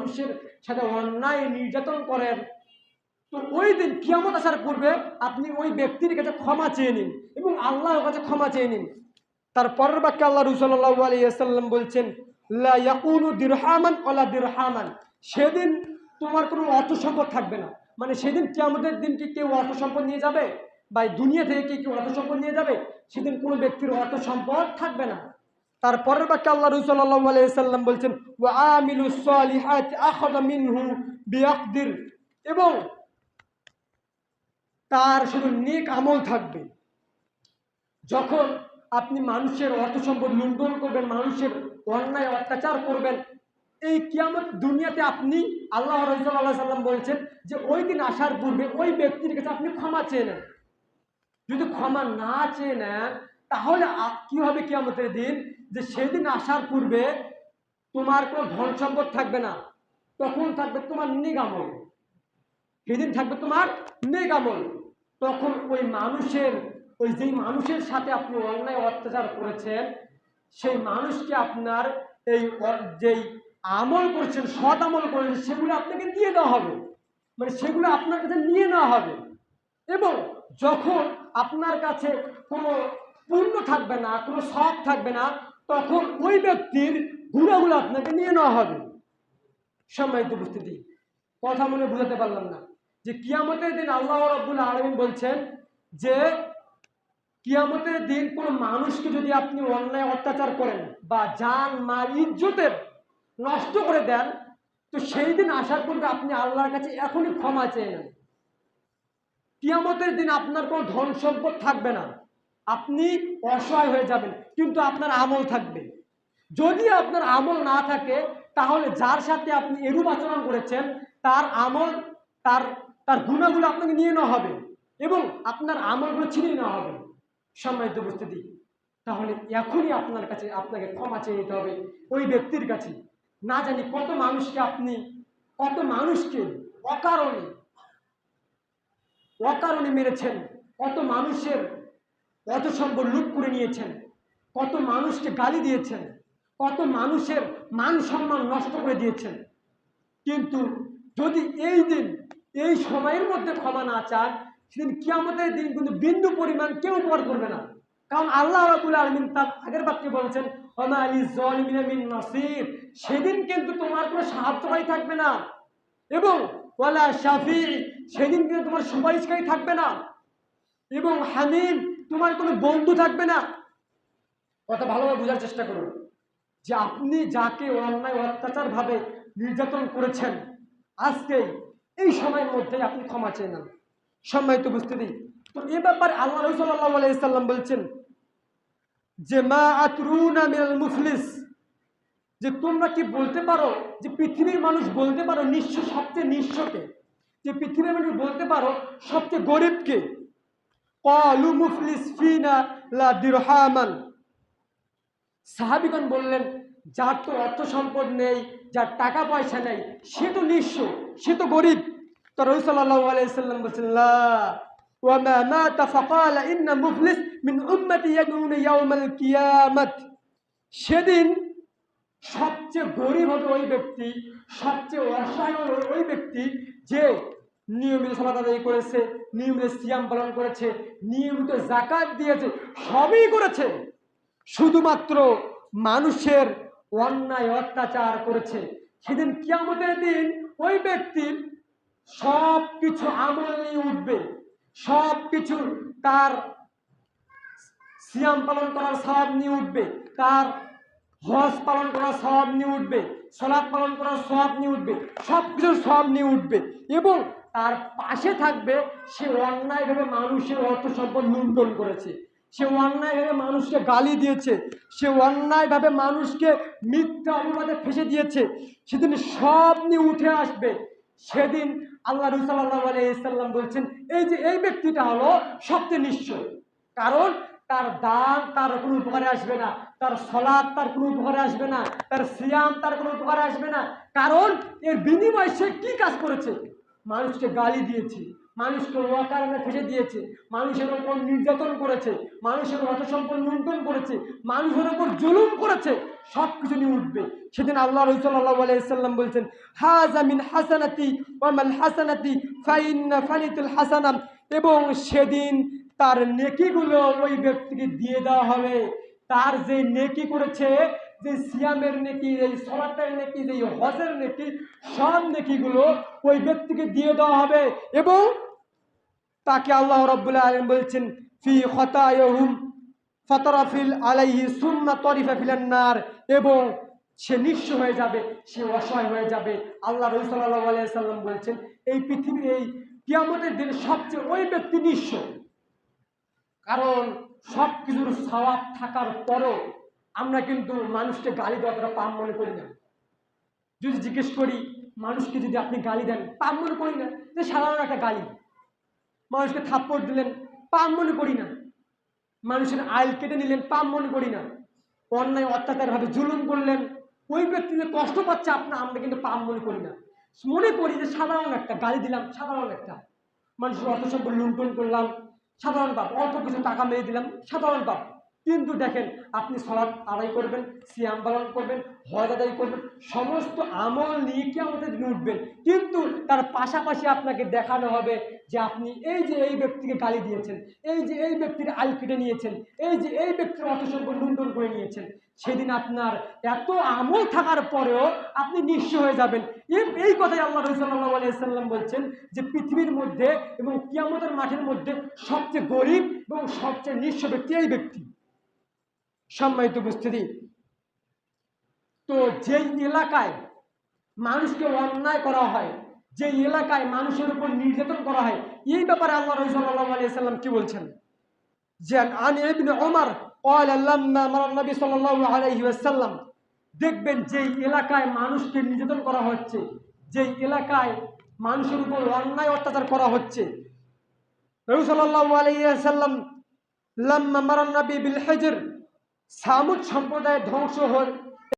মানুষের সাথে অন্যায় নির্যাতন করেন। তো ওই দিন কিয়ামত আসার পূর্বে আপনি ওই ব্যক্তির কাছে ক্ষমা চেয়ে নিন এবং আল্লাহর কাছে ক্ষমা চেয়ে নিন। তার পরের বাক্যে আল্লাহ আলিয়াল্লাম বলছেন দিরহামান দিরহামান। সেদিন তোমার কোনো অর্থ সম্পদ থাকবে না। মানে সেদিন কিয়ামতের দিন কি কেউ অর্থ সম্পদ নিয়ে যাবে? বা দুনিয়া থেকে কি কেউ অর্থ সম্পদ নিয়ে যাবে? সেদিন কোনো ব্যক্তির অর্থ সম্পদ থাকবে না। তার পরের বাক্যে আল্লাহ রুসাল্লাহ আলিয়াল্লাম বলছেন, ওয়া আমিলু এবং তার শুধু নেক আমল থাকবে। যখন আপনি মানুষের অর্থ সম্পদ লুণ্ঠন করবেন, মানুষের অন্যায় অত্যাচার করবেন, এই কিয়ামত দুনিয়াতে আপনি আল্লাহ রসুল্লাহ সাল্লাম বলছেন যে, ওই দিন আসার পূর্বে ওই ব্যক্তির কাছে আপনি ক্ষমা চেয়ে নেন। যদি ক্ষমা না চেয়ে নেন তাহলে কি হবে কিয়ামতের দিন যে সেদিন আসার পূর্বে তোমার কোনো ধন সম্পদ থাকবে না, তখন থাকবে তোমার নিগামল। সেদিন থাকবে তোমার নেগামল। তখন ওই মানুষের, ওই যেই মানুষের সাথে আপনি অন্যায় অত্যাচার করেছেন, সেই মানুষকে আপনার এই যেই আমল করছেন, সৎ আমল করেছেন, সেগুলো আপনাকে দিয়ে দেওয়া হবে। মানে সেগুলো আপনার কাছে নিয়ে নেওয়া হবে। এবং যখন আপনার কাছে কোনো পূর্ণ থাকবে না, কোনো শখ থাকবে না, তখন ওই ব্যক্তির গুণাগুলো আপনাকে নিয়ে নেওয়া হবে। সম্মানিত উপস্থিতি, কথা মনে বুঝাতে পারলাম না যে কিয়ামতের দিন আল্লাহ রব্বুল আলমিন বলছেন যে কিয়ামতের দিন কোনো মানুষকে যদি আপনি অন্যায় অত্যাচার করেন বা যান মাল, ইজ্জতের নষ্ট করে দেন, তো সেই দিন আসার পূর্বে আপনি আল্লাহর কাছে এখনই ক্ষমা চেয়ে নেন। কিয়ামতের দিন আপনার কোনো ধন সম্পদ থাকবে না। আপনি অসহায় হয়ে যাবেন, কিন্তু আপনার আমল থাকবে। যদি আপনার আমল না থাকে, তাহলে যার সাথে আপনি এরূপ আচরণ করেছেন, তার আমল, তার তার গুণাগুলো আপনাকে নিয়ে নেওয়া হবে এবং আপনার আমলগুলো ছিনিয়ে নেওয়া হবে। সম্মানিত উপস্থিতি, তাহলে এখনই আপনার কাছে আপনাকে ক্ষমা চেয়ে নিতে হবে ওই ব্যক্তির কাছে। না জানি কত মানুষকে আপনি, কত মানুষকে অকারণে অকারণে মেরেছেন, কত মানুষের কত সম্পদ লুট করে নিয়েছেন, কত মানুষকে গালি দিয়েছেন, কত মানুষের মান সম্মান নষ্ট করে দিয়েছেন। কিন্তু যদি এই দিন, এই সময়ের মধ্যে ক্ষমা না চান, সেদিন কিয়ামতের দিন কিন্তু বিন্দু পরিমাণ কেউ উপকার করবে না। কারণ আল্লাহ রাবুল আলমিন তার আগের বাক্যে বলছেন সেদিন কিন্তু তোমার কোনো সাহায্যকারী থাকবে না। এবং ওয়ালা শাফি, সেদিন কিন্তু তোমার সুপারিশকারী থাকবে না। এবং হামিম তোমার কোনো বন্ধু থাকবে না। কথা ভালোভাবে বোঝার চেষ্টা করুন। যে আপনি যাকে অন্যায় অত্যাচার ভাবে নির্যাতন করেছেন আজকেই এই সময়ের মধ্যে আপনি ক্ষমা চেয়ে নেন। সম্মানিত উপস্থিতি, তো এ ব্যাপারে আল্লাহ রসুল্লাহ আলাইসাল্লাম বলছেন যে, মা আতরুনা মিনাল মুফলিস। যে তোমরা কি বলতে পারো যে পৃথিবীর মানুষ বলতে পারো নিঃস্ব, সবচেয়ে নিঃস্বকে? যে পৃথিবীর মানুষ বলতে পারো সবচেয়ে গরিবকে? কলু মুফলিস ফিনা লা দিরহামান সাহাবিগণ বললেন, যার তো অর্থ সম্পদ নেই, যার টাকা পয়সা নেই, সে তো নিঃস্ব, সে তো গরিব। তো রসুল সাল্লাহ আলাইসাল্লাম বলছেন ওয়ামা মাতা ফাকালা ইন্না মুফলিস মিন উম্মতি ইয়াদউনা ইয়াউমাল কিয়ামাত। সেদিন সবচেয়ে গরিব হবে ওই ব্যক্তি, সবচেয়ে অসহায় হবে ওই ব্যক্তি যে নিয়মিত সালাত আদায় করেছে, নিয়মিত সিয়াম পালন করেছে, নিয়মিত জাকাত দিয়েছে, সবই করেছে। শুধুমাত্র মানুষের অন্যায় অত্যাচার করেছে। সেদিন কিয়ামতের দিন ওই ব্যক্তির সব কিছু আমল নিয়ে উঠবে। সব কিছু তার সিয়াম পালন করার সব নিয়ে উঠবে। তার হজ পালন করা সব নিয়ে উঠবে সলাপ পালন করার সব নিয়ে উঠবে সব কিছুর সব নিয়ে উঠবে এবং তার পাশে থাকবে সে অন্যায়ভাবে মানুষের অর্থ সম্পদ লুণ্ঠন করেছে। সে অন্যায়ভাবে মানুষকে গালি দিয়েছে। সে অন্যায়ভাবে মানুষকে মিথ্যা অপবাদে ফেসে দিয়েছে। সেদিন সব নিয়ে উঠে আসবে। সেদিন আল্লাহ রুসাল্লাহ আলাইসাল্লাম বলছেন, এই যে এই ব্যক্তিটা হলো সবচেয়ে নিশ্চয়। কারণ তার দান তার কোনো উপকারে আসবে না। তার সলাদ তার কোনো উপকারে আসবে না। তার সিয়াম তার কোনো উপকারে আসবে না। কারণ এর বিনিময়ে সে কী কাজ করেছে? মানুষকে গালি দিয়েছে। মানুষকে অকারণে ফেসে দিয়েছে। মানুষের ওপর নির্যাতন করেছে। মানুষের সম্পদ লুণ্ঠন করেছে। মানুষের ওপর জুলুম করেছে। সব কিছু নিয়ে উঠবে। সেদিন আল্লাহ রসুল্লাহ আলাইসাল্লাম বলছেন হাজামিন হাসানাতি হাসানাতি ফাইন্না ফানিতুল হাসানাম। এবং সেদিন তার নেকিগুলো ওই ব্যক্তিকে দিয়ে দেওয়া হবে। তার যে নেকি করেছে, যে সিয়ামের নেকি, এই সলাতের নেকি, যে হজের নেকি, সব নেকিগুলো ওই ব্যক্তিকে দিয়ে দেওয়া হবে এবং তাকে আল্লাহ রব্বুল্লাহ আলম বলছেন, ফি খতায়হুম ফতরাফিল আলাইহি সুন্না তরিফা ফিলান্নার এবং সে নিঃস্ব হয়ে যাবে, সে অসহায় হয়ে যাবে। আল্লাহ রবি সাল্লাহ আলাইসাল্লাম বলছেন, এই পৃথিবীর এই কিয়ামতের দিনে সবচেয়ে ওই ব্যক্তি নিঃস্ব। কারণ সব কিছুর স্বভাব থাকার পরও আমরা কিন্তু মানুষকে গালি দেওয়াটা পাপ মনে করি না। যদি জিজ্ঞেস করি, মানুষকে যদি আপনি গালি দেন, পাপ মনে করি না, যে সাধারণ একটা গালি। মানুষকে থাপ্পড় দিলেন, পাপ মনে করি না। মানুষের আইল কেটে নিলেন, পাপ মনে করি না। অন্যায়, অত্যাচারভাবে জুলুম করলেন, ওই ব্যক্তি যে কষ্ট পাচ্ছে আপনার আমরা কিন্তু পাপ মনে করি না। মনে করি যে সাধারণ একটা, গালি দিলাম, সাধারণ একটা। মানুষের অর্থ সম্পদ লুণ্ঠন করলাম সাধারণ পাপ অল্প কিছু টাকা মেরে দিলাম, সাধারণ পাপ কিন্তু দেখেন, আপনি সলাৎ আদায় করবেন, সিয়াম পালন করবেন, হজ আদায় করবেন, সমস্ত আমল নিয়ে কি আমাদের দিনে উঠবেন। কিন্তু তার পাশাপাশি আপনাকে দেখানো হবে যে আপনি এই যে এই ব্যক্তিকে গালি দিয়েছেন, এই যে এই ব্যক্তির আল কেটে নিয়েছেন, এই যে এই ব্যক্তির অর্থ সম্পদ লুণ্ঠন করে নিয়েছেন, সেদিন আপনার এত আমল থাকার পরেও আপনি নিঃস্ব হয়ে যাবেন। এই- এই কথাই আল্লাহ রসুল্লাহ আলাইসাল্লাম বলছেন যে পৃথিবীর মধ্যে এবং কিয়ামতের মাঠের মধ্যে সবচেয়ে গরিব এবং সবচেয়ে নিঃস্ব ব্যক্তি এই ব্যক্তি সম্মানিত উপস্থিতি তো যেই এলাকায় মানুষকে অন্যায় করা হয় যে এলাকায় মানুষের উপর নির্যাতন করা হয় এই ব্যাপারে আল্লাহ রসুল্লাহ আলাইসাল্লাম কি বলছেন যে আন ইবনে ওমর قال لما مر النبي صلى الله عليه وسلم দেখবেন যেই এলাকায় মানুষকে নির্যাতন করা হচ্ছে, যেই এলাকায় মানুষের উপর অন্যায় অত্যাচার করা হচ্ছে মারান বিল হেজের, সামুদ সম্প্রদায় ধ্বংস হল